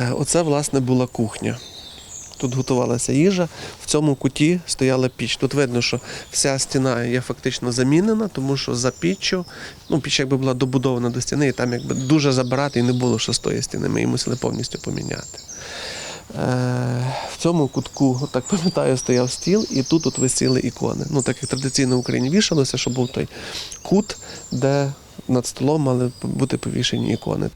Е, Оце, власне, була кухня. Тут готувалася їжа, в цьому куті стояла піч. Тут видно, що вся стіна є фактично замінена, тому що за піччю, ну, піч якби була добудована до стіни, і там якби дуже забирати і не було шостої стіни. Ми її мусили повністю поміняти. Е, в цьому кутку, так пам'ятаю, стояв стіл, і тут от висіли ікони. Ну, так як традиційно в Україні вішалося, що був той кут, де над столом мали бути повішені ікони.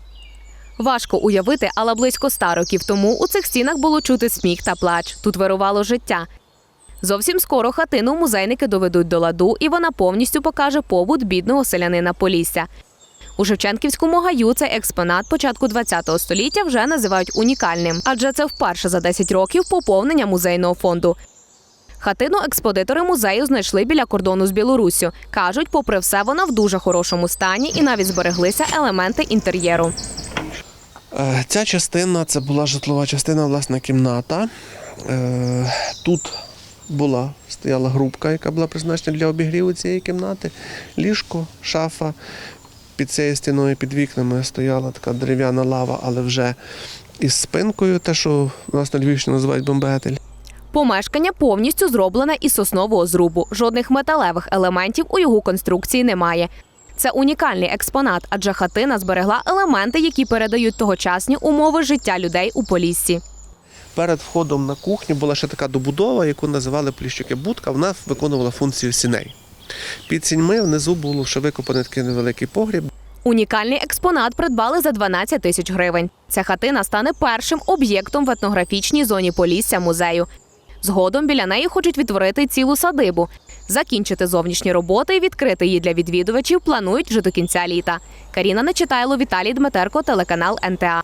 Важко уявити, але близько ста років тому у цих стінах було чути сміх та плач. Тут вирувало життя. Зовсім скоро хатину музейники доведуть до ладу, і вона повністю покаже побут бідного селянина Полісся. У Шевченківському гаю цей експонат початку ХХ століття вже називають унікальним, адже це вперше за 10 років поповнення музейного фонду. Хатину експозитори музею знайшли біля кордону з Білоруссю. Кажуть, попри все, вона в дуже хорошому стані і навіть збереглися елементи інтер'єру. Е, Ця частина це була житлова частина, власна кімната. Е, Тут була стояла грубка, яка була призначена для обігріву цієї кімнати, ліжко, шафа. Під цією стіною, під вікнами стояла така дерев'яна лава, але вже із спинкою, те, що у нас на Львівщині називають бомбетель. Помешкання повністю зроблене із соснового зрубу. Жодних металевих елементів у його конструкції немає. Це унікальний експонат, адже хатина зберегла елементи, які передають тогочасні умови життя людей у Поліссі. Перед входом на кухню була ще така добудова, яку називали Пліщуки будка. Вона виконувала функцію сіней. Під сіньми внизу було ще викопаний такий невеликий погріб. Унікальний експонат придбали за 12 тисяч гривень. Ця хатина стане першим об'єктом в етнографічній зоні Полісся музею. Згодом біля неї хочуть відтворити цілу садибу. Закінчити зовнішні роботи і відкрити її для відвідувачів планують вже до кінця літа. Каріна Нечитайло, Віталій Дмитерко, телеканал НТА.